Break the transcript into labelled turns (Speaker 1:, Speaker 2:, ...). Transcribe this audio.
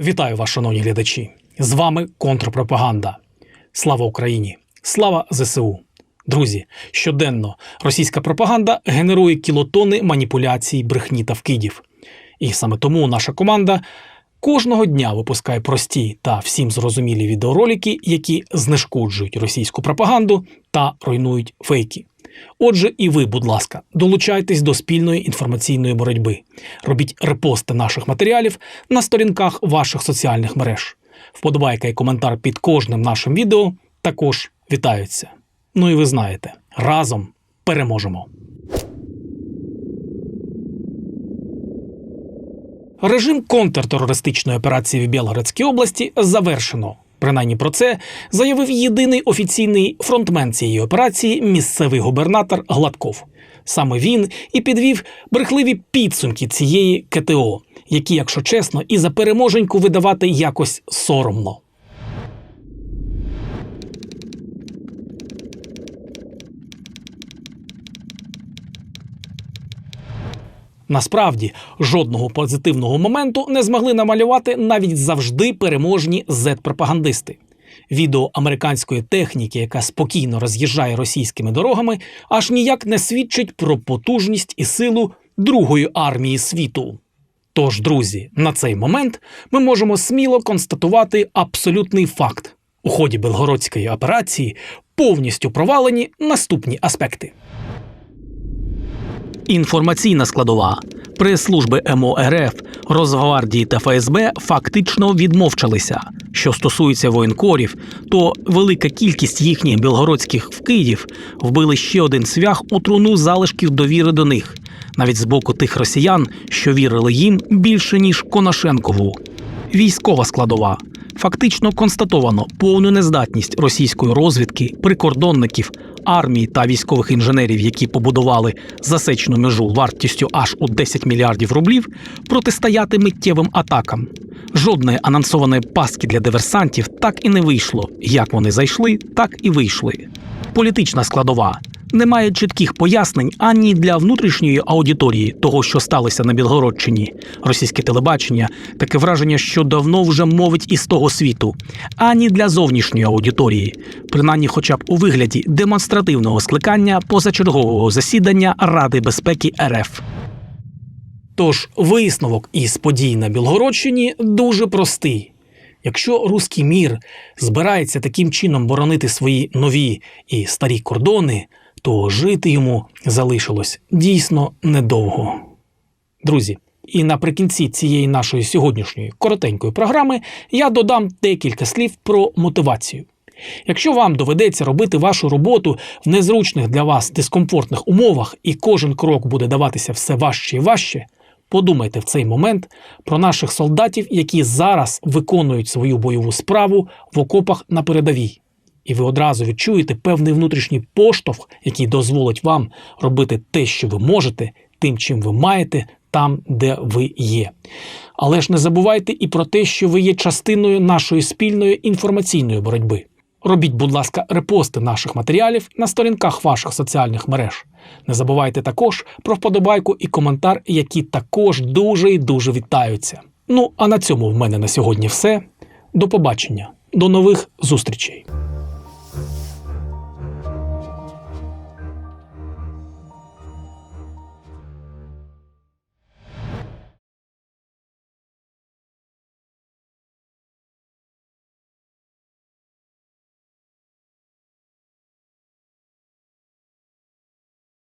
Speaker 1: Вітаю вас, шановні глядачі! З вами контрпропаганда. Слава Україні! Слава ЗСУ! Друзі, щоденно російська пропаганда генерує кілотони маніпуляцій, брехні та вкидів. І саме тому наша команда кожного дня випускає прості та всім зрозумілі відеоролики, які знешкоджують російську пропаганду та руйнують фейки. Отже, і ви, будь ласка, долучайтесь до спільної інформаційної боротьби. Робіть репости наших матеріалів на сторінках ваших соціальних мереж. Вподобайка і коментар під кожним нашим відео також вітаються. Ну і ви знаєте, разом переможемо. Режим контртерористичної операції в Білгородській області завершено. Принаймні про це заявив єдиний офіційний фронтмен цієї операції місцевий губернатор Гладков. Саме він і підвів брехливі підсумки цієї КТО, які, якщо чесно, і за переможеньку видавати якось соромно. Насправді жодного позитивного моменту не змогли намалювати навіть завжди переможні зет-пропагандисти. Відео американської техніки, яка спокійно роз'їжджає російськими дорогами, аж ніяк не свідчить про потужність і силу Другої армії світу. Тож, друзі, на цей момент ми можемо сміло констатувати абсолютний факт: у ході Белгородської операції повністю провалені наступні аспекти. Інформаційна складова. Прес-служби МО РФ, Росгвардії та ФСБ фактично відмовчалися. Що стосується воєнкорів, то велика кількість їхніх білгородських вкидів вбили ще один свях у труну залишків довіри до них, навіть з боку тих росіян, що вірили їм більше ніж Конашенкову. Військова складова. Фактично констатовано повну нездатність російської розвідки, прикордонників, армії та військових інженерів, які побудували засечну межу вартістю аж у 10 мільярдів рублів, протистояти миттєвим атакам. Жодної анонсованої пастки для диверсантів так і не вийшло. Як вони зайшли, так і вийшли. Політична складова. Немає чітких пояснень ані для внутрішньої аудиторії того, що сталося на Білгородчині, російське телебачення, таке враження, що давно вже мовить із того світу, ані для зовнішньої аудиторії, принаймні, хоча б у вигляді демонстративного скликання позачергового засідання Ради безпеки РФ. Тож висновок із подій на Білгородщині дуже простий. Якщо руський мір збирається таким чином боронити свої нові і старі кордони, то жити йому залишилось дійсно недовго. Друзі, і наприкінці цієї нашої сьогоднішньої коротенької програми я додам декілька слів про мотивацію. Якщо вам доведеться робити вашу роботу в незручних для вас дискомфортних умовах, і кожен крок буде даватися все важче і важче, подумайте в цей момент про наших солдатів, які зараз виконують свою бойову справу в окопах на передовій. І ви одразу відчуєте певний внутрішній поштовх, який дозволить вам робити те, що ви можете, тим, чим ви маєте, там, де ви є. Але ж не забувайте і про те, що ви є частиною нашої спільної інформаційної боротьби. Робіть, будь ласка, репости наших матеріалів на сторінках ваших соціальних мереж. Не забувайте також про вподобайку і коментар, які також дуже і дуже вітаються. Ну а на цьому в мене на сьогодні все. До побачення, до нових зустрічей.